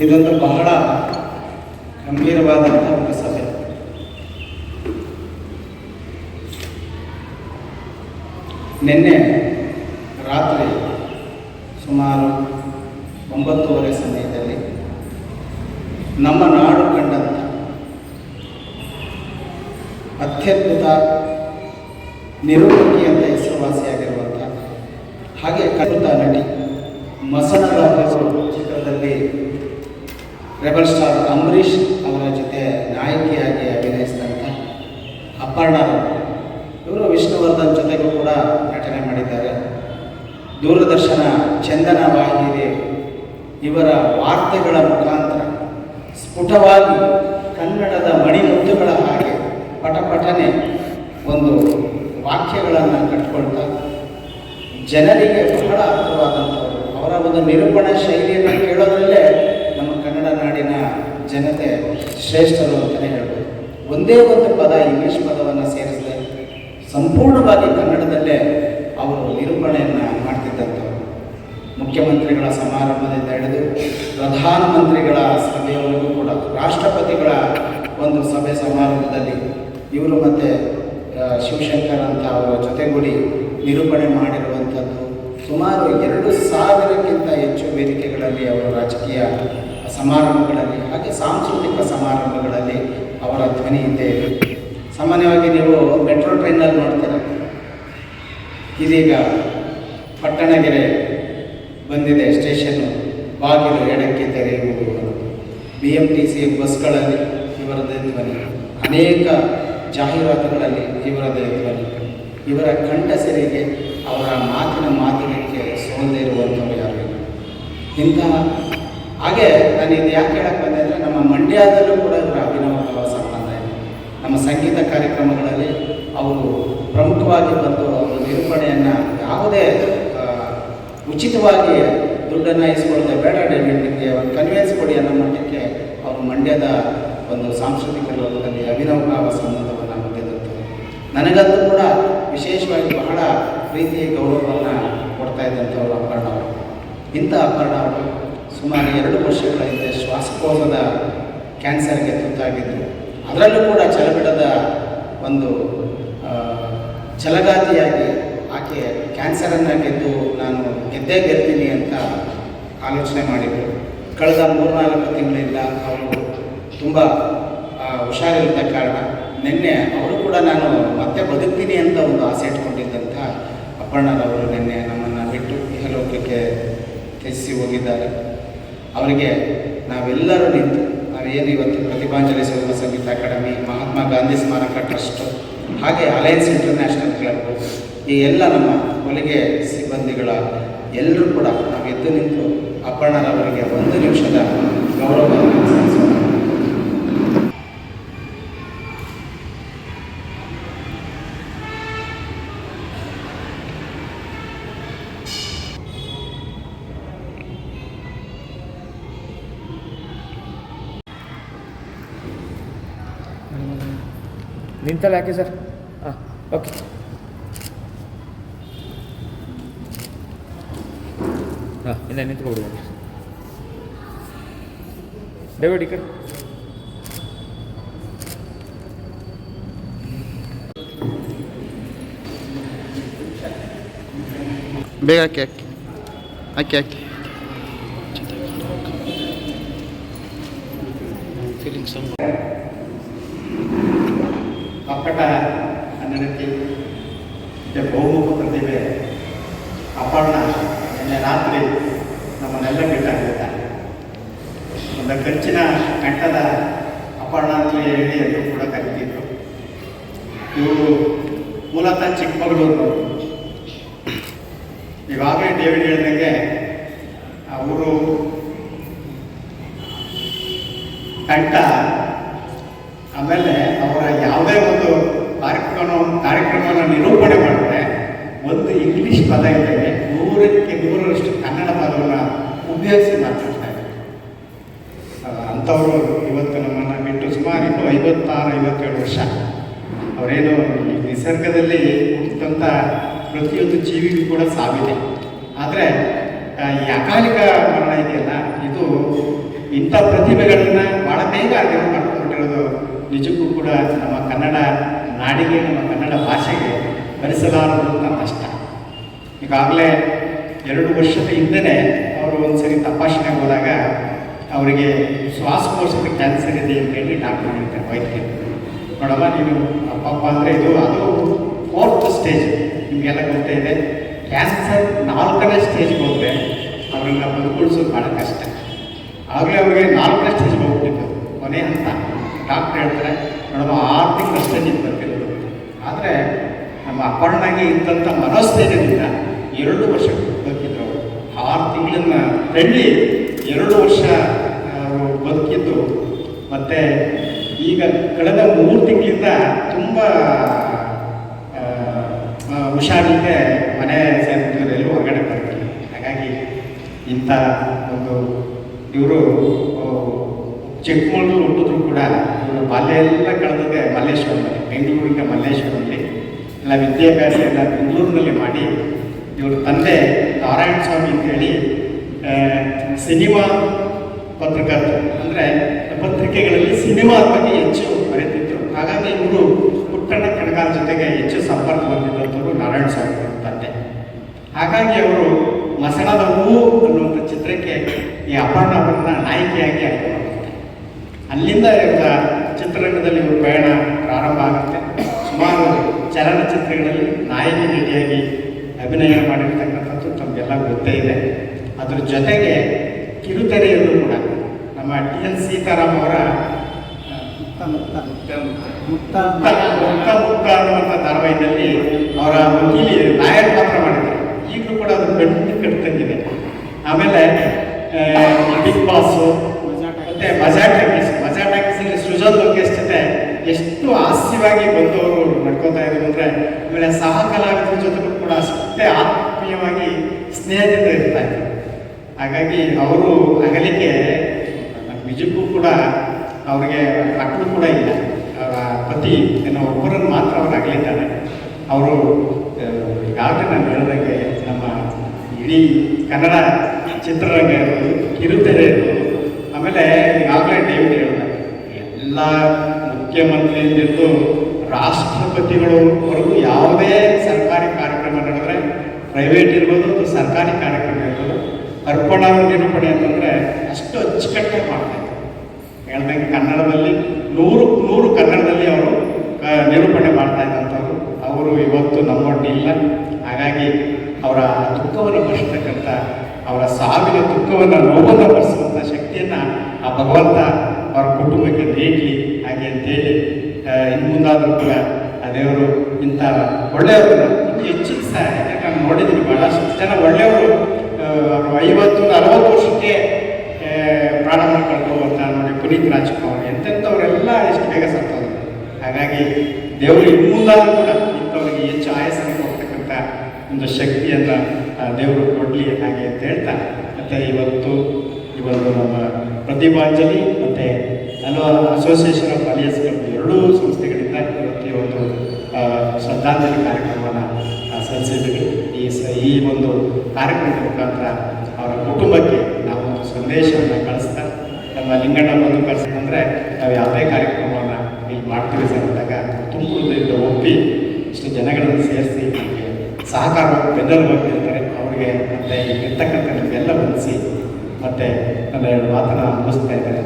ಇದೊಂದು ಬಹಳ ಗಂಭೀರವಾದಂತಹ ಒಂದು ಸಭೆ. ನಿನ್ನೆ ರಾತ್ರಿ ಸುಮಾರು ಒಂಬತ್ತುವರೆ ಸಮಯದಲ್ಲಿ ನಮ್ಮ ನಾಡು ಕಂಡಂತ ಅತ್ಯದ್ಭುತ ನಿರೂಪಕಿ ಅಂತ ಹೆಸರುವಾಸಿಯಾಗಿರುವಂಥ ಹಾಗೆ ಕಲಿತ ನಟಿ ಮಸಣದ ಅವರು ಚಿತ್ರದಲ್ಲಿ ರೆಬಲ್ ಸ್ಟಾರ್ ಅಂಬರೀಷ್ ಅವರ ಜೊತೆ ನಾಯಕಿಯಾಗಿ ಅಭಿನಯಿಸಿದಂಥ ಅಪರ್ಣ ಇವರು ವಿಷ್ಣುವರ್ಧನ್ ಜೊತೆಗೂ ಕೂಡ ನಟನೆ ಮಾಡಿದ್ದಾರೆ. ದೂರದರ್ಶನ ಚಂದನ ವಾಹಿನಿ ಇವರ ವಾರ್ತೆಗಳ ಮುಖಾಂತರ ಸ್ಫುಟವಾಗಿ ಕನ್ನಡದ ಮಣಿಮುತ್ತುಗಳ ಹಾಗೆ ಪಟಪಟನೆ ಒಂದು ವಾಕ್ಯಗಳನ್ನು ಕಟ್ಕೊಳ್ತಾ ಜನರಿಗೆ ಬಹಳ ಅರ್ಥವಾದಂಥವರು ಅವರ ಒಂದು ನಿರೂಪಣಾ ಶೈಲಿಯನ್ನು ಕೇಳೋದ್ರಲ್ಲೇ ನಮ್ಮ ಕನ್ನಡ ನಾಡಿನ ಜನತೆ ಶ್ರೇಷ್ಠರು ಅಂತಲೇ ಹೇಳ್ಬೋದು. ಒಂದೇ ಒಂದು ಪದ, ಇಂಗ್ಲಿಷ್ ಪದವನ್ನು ಸೇರಿಸದೆ ಸಂಪೂರ್ಣವಾಗಿ ಕನ್ನಡದಲ್ಲೇ ಅವರು ನಿರೂಪಣೆಯನ್ನು ಮಾಡ್ತಿದ್ದಂಥವ್ರು. ಮುಖ್ಯಮಂತ್ರಿಗಳ ಸಮಾರಂಭದಿಂದ ಹಿಡಿದು ಪ್ರಧಾನಮಂತ್ರಿಗಳ ಸಭೆಯವರೆಗೂ ಕೂಡ, ರಾಷ್ಟ್ರಪತಿಗಳ ಒಂದು ಸಭೆ ಸಮಾರಂಭದಲ್ಲಿ ಇವರು ಮತ್ತು ಶಿವಶಂಕರ್ ಅಂತ ಅವರ ಜೊತೆಗೂಡಿ ನಿರೂಪಣೆ ಮಾಡಿರುವಂಥದ್ದು ಸುಮಾರು ಎರಡು ಸಾವಿರಕ್ಕಿಂತ ಹೆಚ್ಚು ವೇದಿಕೆಗಳಲ್ಲಿ ಅವರ ರಾಜಕೀಯ ಸಮಾರಂಭಗಳಲ್ಲಿ ಹಾಗೆ ಸಾಂಸ್ಕೃತಿಕ ಸಮಾರಂಭಗಳಲ್ಲಿ ಅವರ ಧ್ವನಿ ಇದೆ ಸಾಮಾನ್ಯವಾಗಿ ನೀವು ಮೆಟ್ರೋ ಟ್ರೈನಲ್ಲಿ ನೋಡ್ತೀರ. ಇದೀಗ ಪಟ್ಟಣಗೆರೆ ಬಂದಿದೆ ಸ್ಟೇಷನ್ನು ಬಾಗಿಲು ಎಡಕ್ಕೆ ತೆರೆಯುವುದು. ಬಿ ಎಂ ಟಿ ಸಿ ಬಸ್ಗಳಲ್ಲಿ ಇವರದೇ ಧ್ವನಿ. ಅನೇಕ ಜಾಹೀರಾತುಗಳಲ್ಲಿ ಇವರದೇ ಧ್ವನಿ. ಇವರ ಕಂಠ ಸೆರೆಗೆ ಅವರ ಮಾತಿನ ಮಾತಿಗೆ ಸೌಂದರ್ಯ ಇರುವಂಥವ್ರು ಯಾರು ಇಂಥ ಹಾಗೆ ನಾನು ಇದು ಯಾಕೆ ಹೇಳಕ್ಕೆ ಬಂದೆ ಅಂದರೆ ನಮ್ಮ ಮಂಡ್ಯದಲ್ಲೂ ಕೂಡ ಇವರ ಅಭಿನವ ಸಂಬಂಧ ಇದೆ. ನಮ್ಮ ಸಂಗೀತ ಕಾರ್ಯಕ್ರಮಗಳಲ್ಲಿ ಅವರು ಪ್ರಮುಖವಾಗಿ ಬಂದು ಅವರ ನಿರೂಪಣೆಯನ್ನು ಯಾವುದೇ ಉಚಿತವಾಗಿ ದುಡ್ಡನ್ನು ಇಸ್ಕೊಳ್ಳದೆ ಬೇಡ ನಿಮಗೆ ಒಂದು ಕನ್ವಿನ್ಸ್ ಕೊಡಿ ಅನ್ನೋ ಮಟ್ಟಕ್ಕೆ ಅವರು ಮಂಡ್ಯದ ಒಂದು ಸಾಂಸ್ಕೃತಿಕ ಲೋಕದಲ್ಲಿ ಅಭಿನವ ಭಾವ ಸಂಬಂಧವನ್ನು ಹೊಂದಿರುತ್ತದೆ ನನಗಂತೂ ಕೂಡ ವಿಶೇಷವಾಗಿ ಬಹಳ ಪ್ರೀತಿಯ ಗೌರವವನ್ನು ಕೊಡ್ತಾ ಇದ್ದಂಥವ್ರು ಅವರು ಇಂಥ ಅವರು ಸುಮಾರು ಎರಡು ವರ್ಷಗಳ ಹಿಂದೆ ಶ್ವಾಸಕೋಶದ ಕ್ಯಾನ್ಸರ್ಗೆ ತುತ್ತಾಗಿದ್ದರು ಅದರಲ್ಲೂ ಕೂಡ ಚಲಬಿಡದ ಒಂದು ಛಲಗಾತಿಯಾಗಿ ಆಕೆ ಕ್ಯಾನ್ಸರನ್ನು ಗೆದ್ದು ನಾನು ಗೆದ್ದೇ ಗೆಲ್ತೀನಿ ಅಂತ ಆಲೋಚನೆ ಮಾಡಿದರು. ಕಳೆದ ಮೂರ್ನಾಲ್ಕು ತಿಂಗಳಿಂದ ಅವರು ತುಂಬ ಹುಷಾರಿಲ್ಲದ ಕಾರಣ ನಿನ್ನೆ ಅವರು ಕೂಡ ನಾನು ಮತ್ತೆ ಬದುಕ್ತೀನಿ ಅಂತ ಒಂದು ಆಸೆ ಇಟ್ಕೊಂಡಿದ್ದಂಥ ಅಪರ್ಣರವರು ನಿನ್ನೆ ನಮ್ಮನ್ನು ಬಿಟ್ಟು ಇಹಲೋಕಕ್ಕೆ ತ್ಯಜಿಸಿ ಹೋಗಿದ್ದಾರೆ. ಅವರಿಗೆ ನಾವೆಲ್ಲರೂ ನಿಂತು ನಾವೇನು ಇವತ್ತು ಪ್ರತಿಭಾಂಜಲಿ ಸ್ವರೂಪ ಸಂಗೀತ ಅಕಾಡೆಮಿ, ಮಹಾತ್ಮ ಗಾಂಧಿ ಸ್ಮಾರಕ, ಟ್ರಸ್ಟ್, ಹಾಗೆ ಅಲಯನ್ಸ್ ಇಂಟರ್ನ್ಯಾಷನಲ್ ಕ್ಲಬ್ ಈ ಎಲ್ಲ ನಮ್ಮ ಹೊಲಿಗೆ ಸಿಬ್ಬಂದಿಗಳ ಎಲ್ಲರೂ ಕೂಡ ನಾವು ಎದ್ದು ನಿಂತು ಅಪರ್ಣರವರಿಗೆ ಒಂದು ನಿಮಿಷದ ಗೌರವವನ್ನು ನಿಂತಲ್ಲ ಯಾಕೆ ಸರ್. ಹಾಂ ಓಕೆ ಹಾಂ ಇನ್ನು ನಿಂತ್ಕೊಬಿಡಿ ದಯವಿಟ್ಟು ಈ ಕಡೆ. ಬೇಗ ಹಾಕಿ ಹಾಕಿ. ಹಾಕಿ ಹಾಕಿ. ಅಪ್ಪಟ ಅನ್ನಡಕ್ಕೆ ಮತ್ತು ಬಹುಮುಖ ಪ್ರತಿಭೆ ಅಪರ್ಣ ನಿನ್ನೆ ರಾತ್ರಿ ನಮ್ಮನ್ನೆಲ್ಲ ಬಿಟ್ಟಾಗಿದ್ದಾರೆ ಒಂದು ಕಂಚಿನ ಕಂಠದ ಅಪರ್ಣ ಅಂತ ಹೇಳಿ ಎಂದು ಕೂಡ ಕರಿತಿದ್ರು. ಇವರು ಮೂಲತಃ ಚಿಕ್ಕಮಗಳೂರು. ಇವಾಗಲೇ ಡೇವಿಡ್ ಹೇಳಿದಂಗೆ ಅವರು ಕಂಠ ಆಮೇಲೆ ಅವರ ಯಾವುದೇ ಒಂದು ಕಾರ್ಯಕ್ರಮ ಕಾರ್ಯಕ್ರಮವನ್ನು ನಿರೂಪಣೆ ಮಾಡಿದ್ರೆ ಒಂದು ಇಂಗ್ಲಿಷ್ ಪದ ಇದ್ದರೆ ನೂರಕ್ಕೆ ನೂರರಷ್ಟು ಕನ್ನಡ ಪದವನ್ನು ಉಪಯೋಗಿಸಿ ಮಾತಾಡ್ತಾ ಅಂಥವರು ಇವತ್ತು ನಮ್ಮನ್ನು ಬಿಟ್ಟು ಸುಮಾರು ಇನ್ನು ಐವತ್ತಾರು, ಐವತ್ತೇಳು ವರ್ಷ ಅವರೇನು ನಿಸರ್ಗದಲ್ಲಿ ಹುಟ್ಟಿದಂಥ ಪ್ರತಿಯೊಂದು ಜೀವಿಗೂ ಕೂಡ ಸಾವಿದೆ ಆದರೆ ಈ ಅಕಾಲಿಕ ಮರಣ ಇದೆಯಲ್ಲ, ಇದು ಇಂಥ ಪ್ರತಿಭೆಗಳನ್ನು ಭಾಳ ಬೇಗ ಅರ್ಥ ನಿಜಕ್ಕೂ ಕೂಡ ನಮ್ಮ ಕನ್ನಡ ನಾಡಿಗೆ, ನಮ್ಮ ಕನ್ನಡ ಭಾಷೆಗೆ ಭರಿಸಲಾರದಂಥ ಕಷ್ಟ. ಈಗಾಗಲೇ ಎರಡು ವರ್ಷದ ಹಿಂದೆ ಅವರು ಒಂದ್ಸರಿ ತಪಾಸಣೆಗೆ ಹೋದಾಗ ಅವರಿಗೆ ಶ್ವಾಸಕೋಶದ ಕ್ಯಾನ್ಸರ್ ಇದೆ ಅಂತ ಹೇಳಿ ಡಾಕ್ಟರ್ ಹೇಳ್ತಾರೆ ವೈದ್ಯರು ನೋಡಮ್ಮ ನೀನು ಅಪ್ಪಪ್ಪ ಅಂದರೆ ಇದು, ಅದು ಫೋರ್ತ್ ಸ್ಟೇಜ್. ನಿಮಗೆಲ್ಲ ಗೊತ್ತೇ ಇದೆ. ಕ್ಯಾನ್ಸರ್ ನಾಲ್ಕನೇ ಸ್ಟೇಜ್ಗೆ ಹೋದರೆ ಅವ್ರನ್ನ ಬದುಕುಳಿಸೋದು ಭಾಳ ಕಷ್ಟ. ಆಗಲೇ ಅವರಿಗೆ ನಾಲ್ಕನೇ ಸ್ಟೇಜ್ಗೆ ಹೋಗ್ಬಿಟ್ಟಿತ್ತು ಕೊನೆ ಹಂತ. ಡಾಕ್ಟರ್ ಹೇಳ್ತಾರೆ, ನೋಡಮ್ಮ ಆರು ತಿಂಗಳಷ್ಟೇ ನಿಮ್ಗೆ ಬರ್ತಿರೋದು. ಆದರೆ ನಮ್ಮ ಅಪ್ಪಣ್ಣಗೆ ಇದ್ದಂಥ ಮನೋಸ್ಥೈರ್ಯದಿಂದ ಎರಡು ವರ್ಷ ಬದುಕಿದ್ರು ಆರು ತಿಂಗಳನ್ನ ತಳ್ಳಿ ಎರಡು ವರ್ಷ ಬದುಕಿದ್ದು. ಮತ್ತು ಈಗ ಕಳೆದ ಮೂರು ತಿಂಗಳಿಂದ ತುಂಬ ಹುಷಾರಿಲ್ಲದೆ ಮನೆ ಸೇರಿದ್ರು ಎಲ್ಲೂ ಹೊರಗಡೆ ಬರ್ತಿಲ್ಲ. ಹಾಗಾಗಿ ಇಂಥ ಒಂದು ಇವರು ಚಿಕ್ಕಮಗಳೂರು ಹುಟ್ಟಿದ್ರು ಕೂಡ ಇವರು ಬಾಲ್ಯ ಎಲ್ಲ ಕಳೆದಿದೆ ಮಲ್ಲೇಶ್ವರದಲ್ಲಿ ಬೆಂಗಳೂರಿನ ಮಲ್ಲೇಶ್ವರದಲ್ಲಿ ಎಲ್ಲ ವಿದ್ಯಾಭ್ಯಾಸ ಎಲ್ಲ ಬೆಂಗಳೂರಿನಲ್ಲಿ ಮಾಡಿ ಇವರು ತಂದೆ ನಾರಾಯಣ ಸ್ವಾಮಿ ಅಂತೇಳಿ ಸಿನಿಮಾ ಪತ್ರಕರ್ತರು. ಅಂದರೆ ಪತ್ರಿಕೆಗಳಲ್ಲಿ ಸಿನಿಮಾ ಬಗ್ಗೆ ಹೆಚ್ಚು ಬರೆದಿದ್ದರು ಹಾಗಾಗಿ ಇವರು ಪುಟ್ಟಣ್ಣ ಕಣಗಾಲ ಜೊತೆಗೆ ಹೆಚ್ಚು ಸಂಪರ್ಕ ಹೊಂದಿದ್ದಂಥವ್ರು ನಾರಾಯಣ ಸ್ವಾಮಿ ತಂದೆ. ಹಾಗಾಗಿ ಅವರು ಮಸಣದ ಹೂವು ಅನ್ನುವಂಥ ಚಿತ್ರಕ್ಕೆ ಈ ಅಪರ್ಣ ಅವರನ್ನ ನಾಯಕಿಯಾಗಿ ಅಲ್ಲಿಂದ ಇವರ ಚಿತ್ರರಂಗದಲ್ಲಿ ಇವರು ಪಯಣ ಪ್ರಾರಂಭ ಆಗುತ್ತೆ. ಸುಮಾರು ಚಲನಚಿತ್ರಗಳಲ್ಲಿ ನಾಯಕಿ ನಟಿಯಾಗಿ ಅಭಿನಯ ಮಾಡಿರ್ತಕ್ಕಂಥದ್ದು ತಮಗೆಲ್ಲ ಗೊತ್ತೇ ಇದೆ. ಅದರ ಜೊತೆಗೆ ಕಿರುತೆರೆಯಲ್ಲೂ ಕೂಡ ನಮ್ಮ ಟಿ ಎನ್ ಸೀತಾರಾಮ್ ಅವರ ಮುಕ್ತ ಮುಕ್ತ ಅನ್ನುವಂಥ ಧಾರಾವಾಹಿಯಲ್ಲಿ ಅವರ ಮುಖಿಲಿ ನಾಯಕ ಪಾತ್ರ ಮಾಡಿದ್ದಾರೆ. ಈಗಲೂ ಕೂಡ ಅದು ಕಣ್ಣು ಕಟ್ತಂಗಿದೆ ಆಮೇಲೆ ಬಿಗ್ ಬಾಸು, ಮತ್ತೆ ಮಜಾ ಟಾಕೀಸಲ್ಲಿ ಸೃಜನ್ ಜೊತೆ ಎಷ್ಟು ಹಾಸ್ಯವಾಗಿ ಬಂದವರು ನಡ್ಕೋತಾ ಇದ್ರು ಅಂದರೆ ಆಮೇಲೆ ಸಹ ಕಲಾವಿದರ ಕೂಡ ಅಷ್ಟೇ ಆತ್ಮೀಯವಾಗಿ ಸ್ನೇಹದಿಂದ ಇರ್ತಾ ಇದ್ರು. ಹಾಗಾಗಿ ಅವರು ಅಗಲಿಕೆ ನಿಜಕ್ಕೂ ಕೂಡ ಅವ್ರಿಗೆ ಮಕ್ಕಳು ಕೂಡ ಇಲ್ಲ. ಅವರ ಪತಿ ಏನೋ ಒಬ್ಬರನ್ನು ಮಾತ್ರ ಅವ್ರು ಅಗಲಿದ್ದಾರೆ. ಅವರು ಈಗಾಗಲೇ ನಾನು ಹೇಳಿದಂಗೆ ನಮ್ಮ ಇಡೀ ಕನ್ನಡ ಚಿತ್ರರಂಗ ಇರ್ಬೋದು ಕಿರುತೆರೆ ಇರ್ಬೋದು ಆಮೇಲೆ ಈಗಾಗಲೇ ಡೇವಿಡ್ ಹೇಳಿದ ಎಲ್ಲ ಮುಖ್ಯಮಂತ್ರಿಯಿಂದ ರಾಷ್ಟ್ರಪತಿಗಳವರೆಗೂ ಯಾವುದೇ ಸರ್ಕಾರಿ ಕಾರ್ಯಕ್ರಮ ನಡೆದ್ರೆ ಪ್ರೈವೇಟ್ ಇರ್ಬೋದು ಅಥವಾ ಸರ್ಕಾರಿ ಕಾರ್ಯಕ್ರಮ ಇರ್ಬೋದು, ಅರ್ಪಣಾ ನಿರೂಪಣೆ ಅಂತಂದರೆ ಅಷ್ಟು ಅಚ್ಚುಕಟ್ಟಾಗಿ ಮಾಡ್ತಾ ಇದ್ರು. ಹೇಳ್ದಂಗೆ ಕನ್ನಡದಲ್ಲಿ, ನೂರು ನೂರು ಕನ್ನಡದಲ್ಲಿ ಅವರು ನಿರೂಪಣೆ ಮಾಡ್ತಾ ಇದ್ದಂಥವ್ರು. ಅವರು ಇವತ್ತು ನಮ್ಮೊಟ್ಟಿಲ್ಲ ಹಾಗಾಗಿ ಅವರ ದುಃಖವನ್ನು ಭರಿಸ್ತಕ್ಕಂಥ, ಅವರ ಸಾವಿನ ದುಃಖವನ್ನು ನೋವನ್ನು ಭರಿಸುವಂಥ ಶಕ್ತಿಯನ್ನು ಆ ಭಗವಂತ ಕುಟುಂಬಕ್ಕೆ ನೀಡಲಿ ಹಾಗೆ ಅಂತೇಳಿ ಇನ್ನು ಮುಂದಾದರೂ ಕೂಡ ಆ ದೇವರು ಇಂಥ ಒಳ್ಳೆಯವರು ಹೆಚ್ಚಿನ ಸಹ ಯಾಕಂದ್ರೆ ನೋಡಿದ್ದೀನಿ ಭಾಳಷ್ಟು ಜನ ಒಳ್ಳೆಯವರು ಐವತ್ತು ಅರವತ್ತು ವರ್ಷಕ್ಕೆ ಪ್ರಾಣವನ್ನು ಕಳ್ಕೊಳ್ಳುವಂಥ ನೋಡಿ ಪುನೀತ್ ರಾಜ್ಕುಮಾರ್, ಎಂತೆಂಥವರೆಲ್ಲ ಎಷ್ಟು ಬೇಗ ಸತ್ತೋದ್ರು ಹಾಗಾಗಿ ದೇವರು ಇನ್ನು ಮುಂದಾದರೂ ಕೂಡ ಇಂಥವ್ರಿಗೆ ಹೆಚ್ಚು ಆಯಸ್ಸನ್ನು ಕೊಡ್ತಕ್ಕಂಥ ಒಂದು ಶಕ್ತಿಯನ್ನು ದೇವರು ಕೊಡಲಿ ಹಾಗೆ ಅಂತ ಹೇಳ್ತಾರೆ. ಮತ್ತು ಇವತ್ತು ಇವತ್ತು ನಮ್ಮ ಪ್ರತಿಭಾಂಜಲಿ ಮತ್ತು ಹಲವು ಅಸೋಸಿಯೇಷನ್ ಆಫ್ ಅಲಿಯನ್ಸ್ ಕ್ಲಬ್ ಎರಡೂ ಸಂಸ್ಥೆಗಳಿಂದ ಇವತ್ತು ಒಂದು ಶ್ರದ್ಧಾಂಜಲಿ ಕಾರ್ಯಕ್ರಮವನ್ನು ಸಲ್ಲಿಸಿದ್ದೀವಿ. ಈ ಸ, ಈ ಒಂದು ಕಾರ್ಯಕ್ರಮದ ಮುಖಾಂತರ ಅವರ ಕುಟುಂಬಕ್ಕೆ ನಾವು ಒಂದು ಸಂದೇಶವನ್ನು ಕಳಿಸ್ತಾ, ನಮ್ಮ ಲಿಂಗಣ್ಣ ಬಂದು ಕಳಿಸ್ತಂದರೆ ನಾವು ಯಾವುದೇ ಕಾರ್ಯಕ್ರಮವನ್ನು ಇಲ್ಲಿ ಮಾಡ್ತೀವಿ ಸರ್ ಅಂದಾಗ ತುಂಬ ಒಪ್ಪಿ ಇಷ್ಟು ಜನಗಳನ್ನು ಸೇರಿಸಿ ನಮಗೆ ಸಹಕಾರ ಬಗ್ಗೆ ಇರ್ತಾರೆ ಅವರಿಗೆ ಮತ್ತು ಇರ್ತಕ್ಕಂಥ ಎಲ್ಲ ಬಂಧಿಸಿ ಮತ್ತು ನನ್ನ ಮಾತನ್ನು ಮುಗಿಸ್ತಾ ಇದ್ದಾರೆ.